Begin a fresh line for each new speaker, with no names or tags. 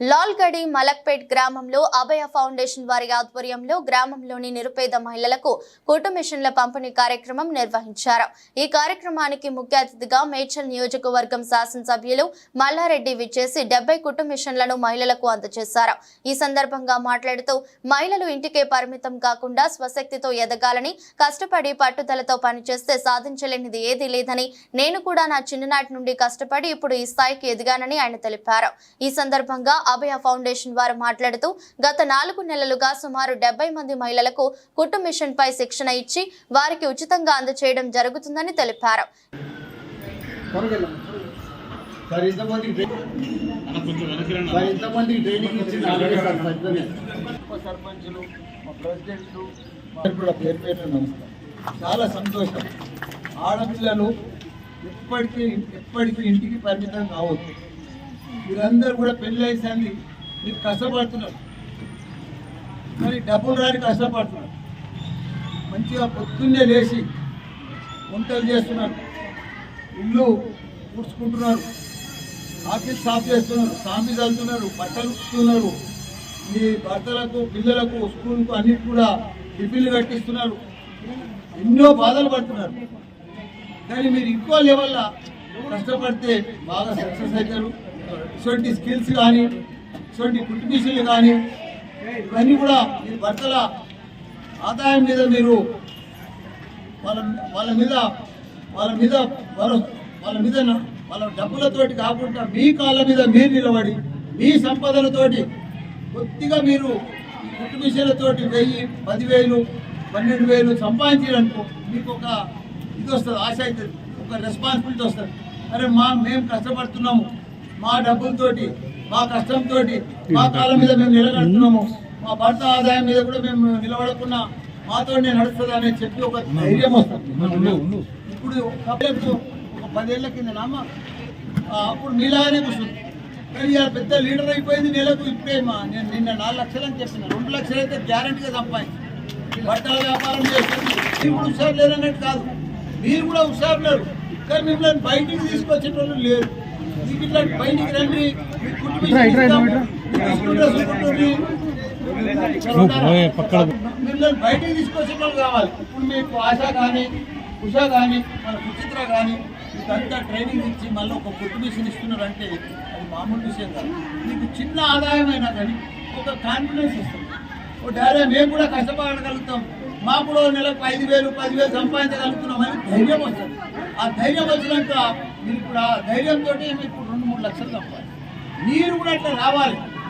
లాల్గడి మలక్పేట్ గ్రామంలో అభయ ఫౌండేషన్ వారి ఆధ్వర్యంలో గ్రామంలోని నిరుపేద మహిళలకు కుటుంబిషన్ల పంపిణీ కార్యక్రమం నిర్వహించారు. ఈ కార్యక్రమానికి ముఖ్య అతిథిగా మేడ్చల్ నియోజకవర్గం శాసనసభ్యులు మల్లారెడ్డి విచ్చేసి డెబ్బై కుటుంబిషన్లను మహిళలకు అందజేశారు. ఈ సందర్భంగా మాట్లాడుతూ మహిళలు ఇంటికే పరిమితం కాకుండా స్వశక్తితో ఎదగాలని కష్టపడి పట్టుదలతో పనిచేస్తే సాధించలేనిది ఏదీ లేదని నేను కూడా నా చిన్ననాటి నుండి కష్టపడి ఇప్పుడు ఈ స్థాయికి ఎదిగానని ఆయన తెలిపారు. ఈ సందర్భంగా అభయ ఫౌండేషన్ వారు మాట్లాడుతూ గత నాలుగు నెలలుగా సుమారు డెబ్బై మంది మహిళలకు కుట్టు మిషన్ పై శిక్షణ ఇచ్చి వారికి ఉచితంగా అందచేయడం జరుగుతుందని తెలిపారు.
సార్ ఇంతమందికి ట్రైనింగ్ ఇచ్చింది సర్పంచులు మా ప్రెసిడెంట్లు కూడా పేరు పేరు నమస్కారం. చాలా సంతోషం. ఆడపిల్లలు ఎప్పటికీ ఎప్పటికీ ఇంటికి పరిమితం కావచ్చు మీరందరూ కూడా పెళ్ళి అయ్యింది మీరు కష్టపడుతున్నారు. కానీ డబ్బులు రాని కష్టపడుతున్నారు. మంచిగా పొద్దున్నే లేచి వంటలు చేస్తున్నారు. ఇల్లు పూడ్చుకుంటున్నారు ఆఫీస్ సాఫ్ చేస్తున్నారు. సామి చల్లుతున్నారు బట్టలు ఉతుకుతున్నారు. మీ భర్తలకు పిల్లలకు స్కూల్కు అన్నిటి కూడా టిఫిన్లు కట్టిస్తున్నారు. ఎన్నో బాధలు పడుతున్నారు. కానీ మీరు ఇంకో లెవెల్లో కష్టపడితే బాగా సక్సెస్ అవుతారు. ఇటువంటి స్కిల్స్ కానీ ఇటువంటి కుటుంబీషన్లు కానీ ఇవన్నీ కూడా మీ భర్తల ఆదాయం మీద మీరు వాళ్ళ వాళ్ళ మీద వాళ్ళ మీద వాళ్ళ వాళ్ళ మీద వాళ్ళ డబ్బులతోటి కాకుండా మీ కాళ్ళ మీద మీరు నిలబడి మీ సంపదలతోటి కొద్దిగా మీరు ఈ వెయ్యి పదివేలు పన్నెండు వేలు సంపాదించారనుకో మీకు ఒక ఇది వస్తుంది ఆశ అవుతుంది ఒక రెస్పాన్సిబిలిటీ వస్తుంది. అరే మా మేము కష్టపడుతున్నాము మా డబ్బులతోటి మా కష్టంతో మా కాళ్ళ మీద మేము నిలబడుతున్నాము. మా భర్త ఆదాయం మీద కూడా మేము నిలబడకుండా మాతో నేను నడుస్తుంది అని చెప్పి ఒక ధైర్యం వస్తుంది. ఇప్పుడు ఒక పదేళ్ళ కింద నామ అప్పుడు మీలాగానే కూర్చుంది. కానీ ఇలా పెద్ద లీడర్ అయిపోయింది నెలకు ఇప్పుడే మా నేను నిన్న నాలుగు లక్షలు అని చెప్పిన. రెండు లక్షలు అయితే గ్యారంటీగా సంపాదించి. బట్టల వ్యాపారం చేస్తుంది. ఇప్పుడు హుషారు లేరన్నట్టు కాదు. మీరు కూడా హుషారు లేరు. కానీ మిమ్మల్ని బయటికి తీసుకొచ్చేటోళ్ళు లేరు. మీకు ఇట్లా బయటికి రండి మిమ్మల్ని బయటికి తీసుకొచ్చే వాళ్ళు కావాలి ఇప్పుడు మీకు ఆశ కానీ ఉషా కానీ మన సుచిత్ర కానీ మీకంతా ట్రైనింగ్ ఇచ్చి మళ్ళీ ఒక ఫుడ్ మిషన్ ఇస్తున్నారంటే అది మామూలు విషయం కాదు మీకు చిన్న ఆదాయం అయినా కానీ ఒక కాన్ఫిడెన్స్ ఇస్తుంది ఓ డాడీ మేము కూడా కష్టపడగలుగుతాం మా కూడా నెలకు ఐదు వేలు పదివేలు సంపాదించగలుగుతున్నాం అని ధైర్యం వస్తుంది ఆ ధైర్యం వచ్చినాక మీరు ఇప్పుడు ఆ ధైర్యంతో మీకు ఇప్పుడు రెండు మూడు లక్షలు తప్పాలి మీరు కూడా అట్లా రావాలి.